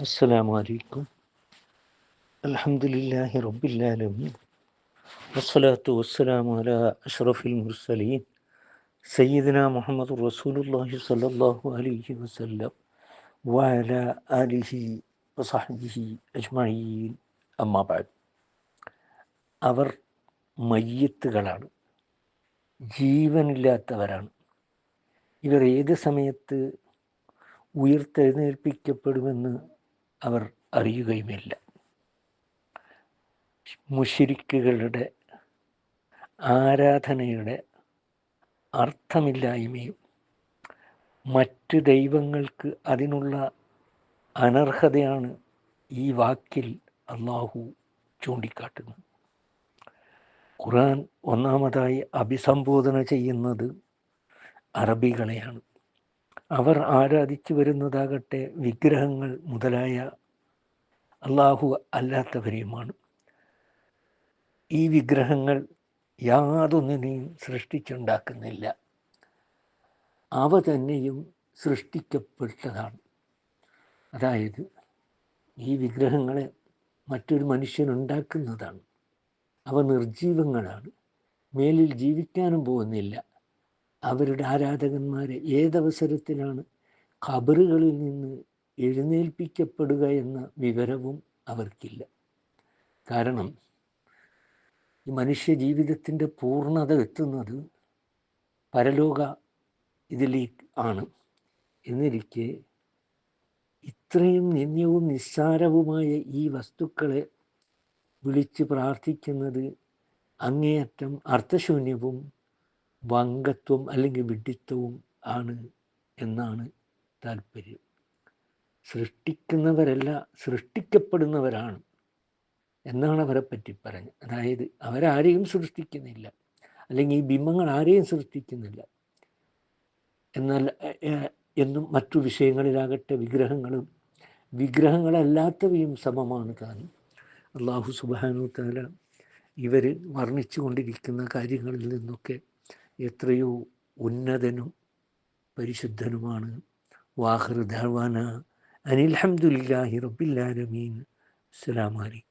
السلام عليكم الحمد لله رب العالمين والصلاة والسلام على أشرف المرسلين سيدنا محمد رسول الله صلى الله عليه وسلم وعلى آله وصحبه أجمعين أما بعد അവർ മയ്യത്തുകളാണ് ജീവനില്ലാത്തവരാണ് ഇവർ ഏത് സമയത്ത് ഉയർത്തെഴുന്നേൽപ്പിക്കപ്പെടുമെന്ന് അവർ അറിയുകയുമില്ല. മുഷിരിക്കുകളുടെ ആരാധനയുടെ അർത്ഥമില്ലായ്മയും മറ്റ് ദൈവങ്ങൾക്ക് അതിനുള്ള അനർഹതയാണ് ഈ വാക്കിൽ അള്ളാഹു ചൂണ്ടിക്കാട്ടുന്നത്. ഖുറാൻ ഒന്നാമതായി അഭിസംബോധന ചെയ്യുന്നത് അറബികളെയാണ്. അവർ ആരാധിച്ചു വരുന്നതാകട്ടെ വിഗ്രഹങ്ങൾ മുതലായ അള്ളാഹു അല്ലാത്തവരെയുമാണ്. ഈ വിഗ്രഹങ്ങൾ യാതൊന്നിനെയും സൃഷ്ടിച്ചുണ്ടാക്കുന്നില്ല. അവ തന്നെയും സൃഷ്ടിക്കപ്പെട്ടതാണ്. അതായത് ഈ വിഗ്രഹങ്ങളെ മറ്റൊരു മനുഷ്യൻ ഉണ്ടാക്കുന്നതാണ് അവ നിർജീവങ്ങളാണ് മേലിൽ ജീവിക്കാനും പോകുന്നില്ല. അവരുടെ ആരാധകന്മാരെ ഏതവസരത്തിലാണ് ഖബറുകളിൽ നിന്ന് എഴുന്നേൽപ്പിക്കപ്പെടുക എന്ന വിവരവും അവർക്കില്ല. കാരണം ഈ മനുഷ്യ ജീവിതത്തിന്റെ പൂർണത എത്തുന്നത് പരലോക ഇതിലേക്ക് ആണ്. എന്നിരിക്കെ ഇത്രയും നിന്ദ്യവും നിസ്സാരവുമായ ഈ വസ്തുക്കളെ വിളിച്ച് പ്രാർത്ഥിക്കുന്നത് അങ്ങേയറ്റം അർത്ഥശൂന്യവും വങ്കത്വം അല്ലെങ്കിൽ വിഡിത്വവും ആണ് എന്നാണ് താല്പര്യം. സൃഷ്ടിക്കുന്നവരല്ല സൃഷ്ടിക്കപ്പെടുന്നവരാണ് എന്നാണ് അവരെ പറ്റി പറഞ്ഞത്. അതായത് അവരാരെയും സൃഷ്ടിക്കുന്നില്ല. അല്ലെങ്കിൽ ഈ ബിംബങ്ങൾ ആരെയും സൃഷ്ടിക്കുന്നില്ല. എന്നാൽ എന്നും മറ്റു വിഷയങ്ങളിലാകട്ടെ വിഗ്രഹങ്ങളും വിഗ്രഹങ്ങളല്ലാത്തവയും സമമാണ് താനും. അള്ളാഹു സുബാനു താല ഇവർ വർണിച്ചു കൊണ്ടിരിക്കുന്ന കാര്യങ്ങളിൽ നിന്നൊക്കെ എത്രയോ ഉന്നതനും പരിശുദ്ധനുമാണ്. വാഹൃദാന അനിൽഹമുല്ലാഹി റബ്ബില്ലാലമീൻ അസ്സലാമലൈക്കും